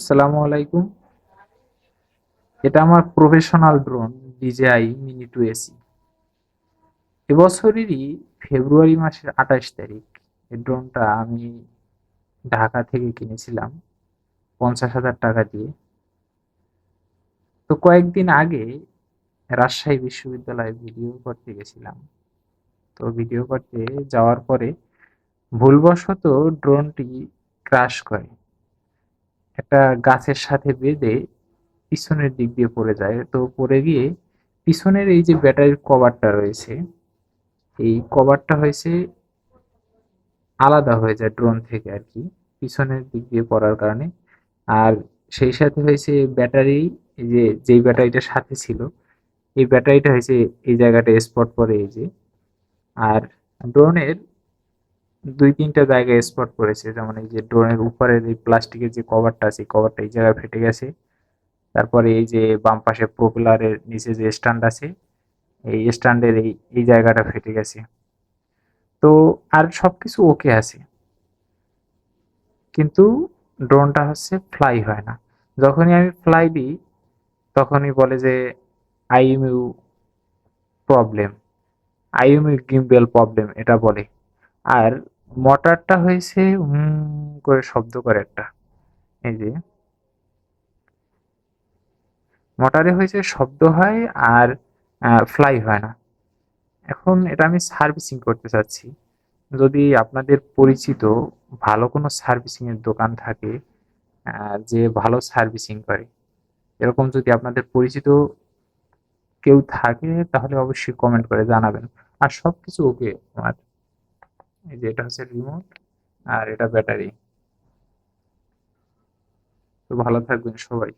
আসসালামু আলাইকুম। এটা আমার professional drone DJI mini two SE এবছরেরই ফেব্রুয়ারি মাসের আঠাশ তারিখ, এই ড্রোনটা আমি ঢাকা থেকে কিনেছিলাম পঞ্চাশ হাজার টাকা দিয়ে। তো কয়েকদিন আগে রাজশাহী বিশ্ববিদ্যালয়ে ভিডিও করতে গেছিলাম। তো ভিডিও করতে যাওয়ার পরে ভুলবশত ড্রোনটি ক্রাশ করে। একটা গাছের সাথে বেঁধে পিছনের দিক দিয়ে পড়ে যায়। তো পড়ে গিয়ে পিছনের এই যে ব্যাটারির কভারটা রয়েছে, এই কভারটা হয়েছে আলাদা হয়ে যায় ড্রোন থেকে আর কি, পিছনের দিক দিয়ে পড়ার কারণে। আর সেই সাথে হয়েছে ব্যাটারি, এই যে, যেই ব্যাটারিটা সাথে ছিল, এই ব্যাটারিটা হয়েছে এই জায়গাটা স্পট পড়ে এই যে। আর ড্রোনের দুই তিনটা জায়গায় স্পট পড়েছে যেমন এই যে ড্রোনের উপরের এই প্লাস্টিকের যে কভারটা আছে কভারটা এই জায়গায় ফেটে গেছে। তারপরে এই যে বাম পাশে প্রোপেলারের নিচে যে স্ট্যান্ড আছে, এই স্ট্যান্ডের এই এই জায়গাটা ফেটে গেছে। তো আর সবকিছু ওকে আছে। কিন্তু ড্রোনটা হচ্ছে ফ্লাই হয় না। যখনই আমি ফ্লাই দিই, তখনই বলে যে IMU problem IMU gimbal problem এটা বলে। আর মোটরটা হয়েছে হুম করে শব্দ করে একটা। এই যে। মটারে হয়েছে শব্দ হয় আর ফ্লাই হয় না। এখন এটা আমি সার্ভিসিং করতে চাচ্ছি। যদি আপনাদের পরিচিত ভালো কোনো সার্ভিসিং এর দোকান থাকে যে ভালো সার্ভিসিং করে, এরকম যদি আপনাদের পরিচিত কেউ থাকে, তাহলে অবশ্যই কমেন্ট করে জানাবেন। আর সবকিছু ওকে আমার। এই যে এটা হচ্ছে রিমোট আর এটা ব্যাটারি তো ভালো থাকবেন সবাই।